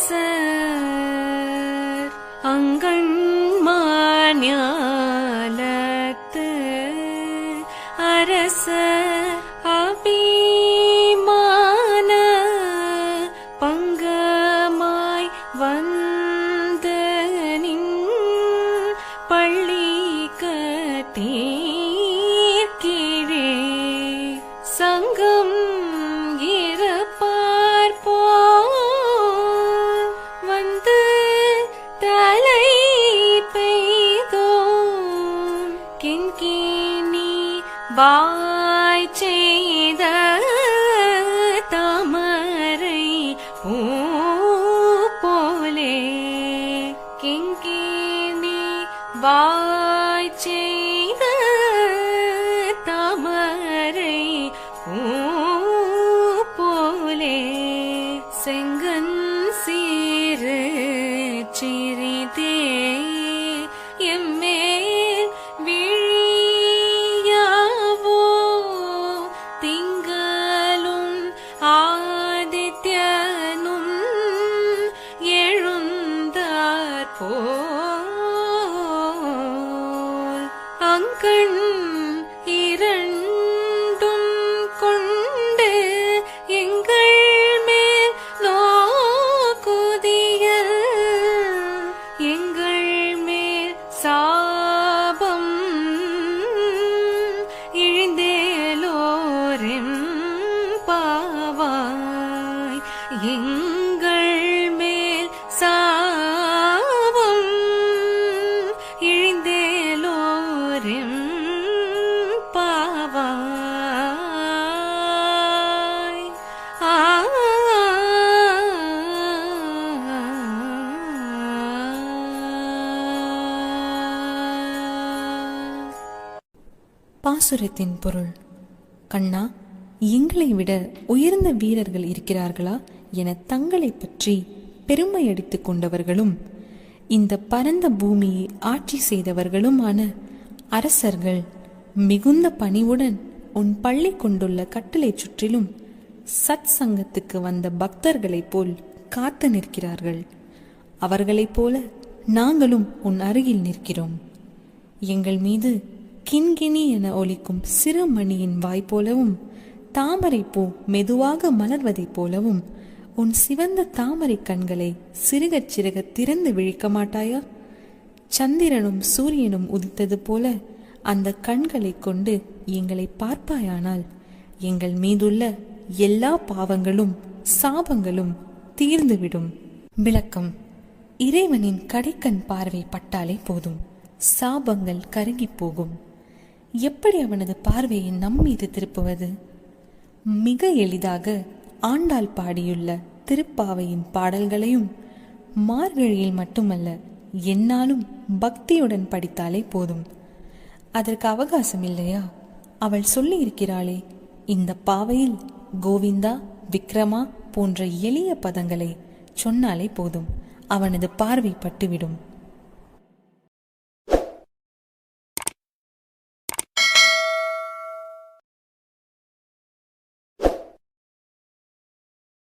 அரசர் அங்கண்மாஞாலத்து அரச அபிமான பங்கமாய் வந்த வாய் செய்த தாமரை பூ போலே கிங்கினி வாய் செய்த தாமரை பூ போலே செங்கன் பாவாய். எங்கள் மேல் சாபம் இழிந்தேலோரெம் பாவாய். பாசுரத்தின் பொருள் கண்ணா எங்களை விட உயர்ந்த வீரர்கள் இருக்கிறார்களா என தங்களை பற்றி பெருமை அடித்து கொண்டவர்களும் இந்த பரந்த பூமியை ஆட்சி செய்தவர்களுமான அரசர்கள் மிகுந்த பணிவுடன் உன் பள்ளி கொண்டுள்ள கட்டளை சுற்றிலும் சத் சங்கத்துக்கு வந்த பக்தர்களைப் போல் காத்து நிற்கிறார்கள். அவர்களைப் போல நாங்களும் உன் அருகில் நிற்கிறோம். எங்கள் மீது கிண்கிணி என ஒலிக்கும் சிறு மணியின் வாய் போலவும் தாமரைப்பூ பூ மெதுவாக மலர்வதைப் போலவும் உன் சிவந்த தாமரை கண்களை சிறுகச் சிறுக திறந்து விழிக்க மாட்டாயா? சந்திரனும் சூரியனும் உதித்தது போல அந்த கண்களை கொண்டு எங்களை பார்ப்பாயானால் எங்கள் மீதுள்ள எல்லா பாவங்களும் சாபங்களும் தீர்ந்துவிடும். விளக்கம். இறைவனின் கடைக்கண் பார்வை பட்டாலே போதும். சாபங்கள் கருகிப் போகும். எப்படி அவனது பார்வையை நம் மீது திருப்புவது? மிக எளிதாக ஆண்டாள் பாடியுள்ள திருப்பாவையின் பாடல்களையும் மார்கழியில் மட்டுமல்ல என்னாலும் பக்தியுடன் படித்தாலே போதும். அதற்கு அவகாசம் இல்லையா? அவள் சொல்லியிருக்கிறாளே இந்த பாவையில் கோவிந்தா விக்ரமா போன்ற எளிய பதங்களை சொன்னாலே போதும். அவனது பார்வை பட்டுவிடும்.